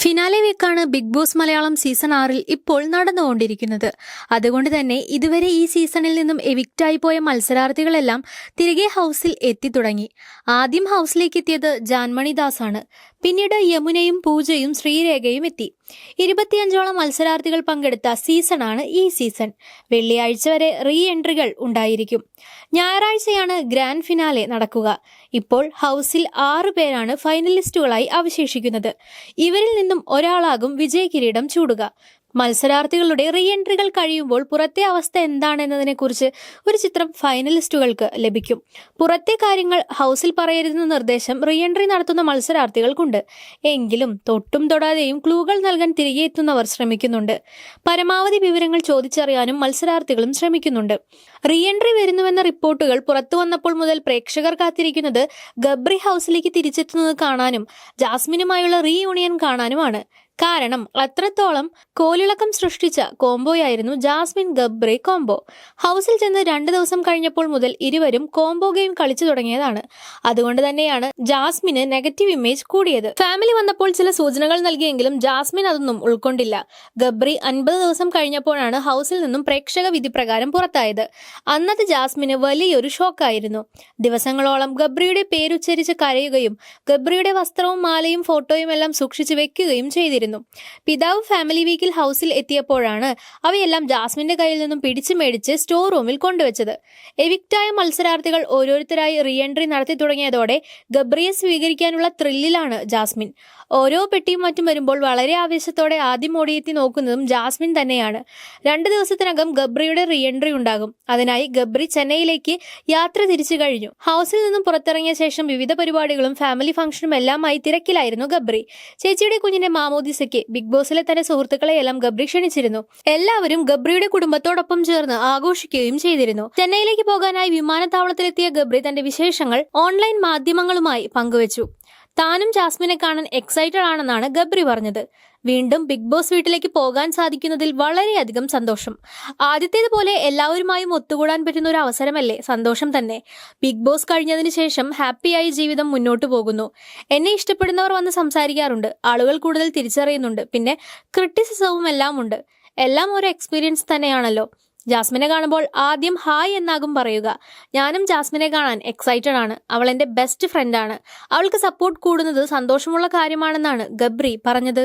Finale വീക്കാണ് big boss Malayalam season ആറിൽ ഇപ്പോൾ നടന്നുകൊണ്ടിരിക്കുന്നത്. അതുകൊണ്ട് തന്നെ ഇതുവരെ ഈ സീസണിൽ നിന്നും എവിക്റ്റായി പോയ മത്സരാർത്ഥികളെല്ലാം തിരികെ ഹൗസിൽ എത്തി തുടങ്ങി. ആദ്യം ഹൗസിലേക്ക് എത്തിയത് ജാൻമണി ദാസ് ആണ് പിന്നീട് യമുനയും പൂജയും ശ്രീരേഖയും എത്തി. ഇരുപത്തിയഞ്ചോളം മത്സരാർത്ഥികൾ പങ്കെടുത്ത സീസണാണ് ഈ സീസൺ. വെള്ളിയാഴ്ച വരെ റീ എൻട്രികൾ ഉണ്ടായിരിക്കും. ഞായറാഴ്ചയാണ് ഗ്രാൻഡ് ഫിനാലെ നടക്കുക. ഇപ്പോൾ ഹൗസിൽ ആറു പേരാണ് ഫൈനലിസ്റ്റുകളായി അവശേഷിക്കുന്നത്. ഇവരിൽ നിന്നും ഒരാളാകും വിജയ കിരീടം ചൂടുക. മത്സരാർത്ഥികളുടെ റീ എൻട്രികൾ കഴിയുമ്പോൾ പുറത്തെ അവസ്ഥ എന്താണെന്നതിനെക്കുറിച്ച് ഒരു ചിത്രം ഫൈനലിസ്റ്റുകൾക്ക് ലഭിക്കും. പുറത്തെ കാര്യങ്ങൾ ഹൗസിൽ പറയരുതെന്ന നിർദ്ദേശം റീ എൻട്രി നടത്തുന്ന മത്സരാർത്ഥികൾക്കുണ്ട്. എങ്കിലും തൊട്ടും തൊടാതെയും ക്ലൂകൾ നൽകാൻ തിരികെ എത്തുന്നവർ ശ്രമിക്കുന്നുണ്ട്. പരമാവധി വിവരങ്ങൾ ചോദിച്ചറിയാനും മത്സരാർത്ഥികളും ശ്രമിക്കുന്നുണ്ട്. റീ എൻട്രി വരുന്നുവെന്ന റിപ്പോർട്ടുകൾ പുറത്തു വന്നപ്പോൾ മുതൽ പ്രേക്ഷകർ കാത്തിരിക്കുന്നത് ഗബ്രി ഹൗസിലേക്ക് തിരിച്ചെത്തുന്നത് കാണാനും ജാസ്മിനുമായുള്ള റീയൂണിയൻ കാണാനുമാണ്. കാരണം അത്രത്തോളം കോലിളക്കം സൃഷ്ടിച്ച കോംബോയായിരുന്നു ജാസ്മിൻ ഗബ്രെ കോംബോ. ഹൗസിൽ ചെന്ന് രണ്ട് ദിവസം കഴിഞ്ഞപ്പോൾ മുതൽ ഇരുവരും കോംബോ ഗെയിം കളിച്ചു തുടങ്ങിയതാണ്. അതുകൊണ്ട് തന്നെയാണ് ജാസ്മിന് നെഗറ്റീവ് ഇമേജ് കൂടിയത്. ഫാമിലി വന്നപ്പോൾ ചില സൂചനകൾ നൽകിയെങ്കിലും ജാസ്മിൻ അതൊന്നും ഉൾക്കൊണ്ടില്ല. ഗബ്രി അൻപത് ദിവസം കഴിഞ്ഞപ്പോഴാണ് ഹൗസിൽ നിന്നും പ്രേക്ഷക വിധി പ്രകാരം പുറത്തായത്. അന്നത്തെ ജാസ്മിന് വലിയൊരു ഷോക്കായിരുന്നു. ദിവസങ്ങളോളം ഗബ്രിയുടെ പേരുച്ചരിച്ച് കരയുകയും ഗബ്രിയുടെ വസ്ത്രവും മാലയും ഫോട്ടോയും എല്ലാം സൂക്ഷിച്ചു വെക്കുകയും ചെയ്തിരുന്നു. പിതാവ് ഫാമിലി വീക്കിൽ ഹൗസിൽ എത്തിയപ്പോഴാണ് അവയെല്ലാം ജാസ്മിന്റെ കയ്യിൽ നിന്നും പിടിച്ചു മേടിച്ച് സ്റ്റോർ റൂമിൽ കൊണ്ടുവച്ചത്. എവിക്റ്റായ മത്സരാർത്ഥികൾ ഓരോരുത്തരായി റീ എൻട്രി നടത്തി തുടങ്ങിയതോടെ ഗബ്രിയെ സ്വീകരിക്കാനുള്ള ത്രില്ലിലാണ് ജാസ്മിൻ. ഓരോ പെട്ടിയും മറ്റും വരുമ്പോൾ വളരെ ആവേശത്തോടെ ആദ്യം ഓടിയെത്തി നോക്കുന്നതും ജാസ്മിൻ തന്നെയാണ്. രണ്ട് ദിവസത്തിനകം ഗബ്രിയുടെ റീ എൻട്രി ഉണ്ടാകും. അതിനായി ഗബ്രി ചെന്നൈയിലേക്ക് യാത്ര തിരിച്ചു കഴിഞ്ഞു. ഹൗസിൽ നിന്നും പുറത്തിറങ്ങിയ ശേഷം വിവിധ പരിപാടികളും ഫാമിലി ഫംഗ്ഷനും എല്ലാമായി തിരക്കിലായിരുന്നു ഗബ്രി. ചേച്ചിയുടെ കുഞ്ഞിന്റെ മാമോദിസയ്ക്ക് ബിഗ് ബോസിലെ തന്റെ സുഹൃത്തുക്കളെയെല്ലാം ഗബ്രി ക്ഷണിച്ചിരുന്നു. എല്ലാവരും ഗബ്രിയുടെ കുടുംബത്തോടൊപ്പം ചേർന്ന് ആഘോഷിക്കുകയും ചെയ്തിരുന്നു. ചെന്നൈയിലേക്ക് പോകാനായി വിമാനത്താവളത്തിലെത്തിയ ഗബ്രി തന്റെ വിശേഷങ്ങൾ ഓൺലൈൻ മാധ്യമങ്ങളുമായി പങ്കുവച്ചു. താനും ജാസ്മിനെ കാണാൻ എക്സൈറ്റഡ് ആണെന്നാണ് ഗബ്രി പറഞ്ഞത്. വീണ്ടും ബിഗ് ബോസ് വീട്ടിലേക്ക് പോകാൻ സാധിക്കുന്നതിൽ വളരെയധികം സന്തോഷം. ആദ്യത്തേതുപോലെ എല്ലാവരുമായും ഒത്തുകൂടാൻ പറ്റുന്ന ഒരു അവസരമല്ലേ സന്തോഷം തന്നെ. ബിഗ് ബോസ് കഴിഞ്ഞതിന് ശേഷം ഹാപ്പിയായി ജീവിതം മുന്നോട്ട് പോകുന്നു. എന്നെ ഇഷ്ടപ്പെടുന്നവർ വന്ന് സംസാരിക്കാറുണ്ട്. ആളുകൾ കൂടുതൽ തിരിച്ചറിയുന്നുണ്ട്. പിന്നെ ക്രിട്ടിസിസവും എല്ലാം ഉണ്ട് എല്ലാം ഒരു എക്സ്പീരിയൻസ് തന്നെയാണല്ലോ. ജാസ്മിനെ കാണുമ്പോൾ ആദ്യം ഹായ് എന്നാകും പറയുക. ഞാനും ജാസ്മിനെ കാണാൻ എക്സൈറ്റഡ് ആണ്. അവൾ എന്റെ ബെസ്റ്റ് ഫ്രണ്ടാണ് അവൾക്ക് സപ്പോർട്ട് കൂടുന്നത് സന്തോഷമുള്ള കാര്യമാണെന്നാണ് ഗബ്രി പറഞ്ഞത്.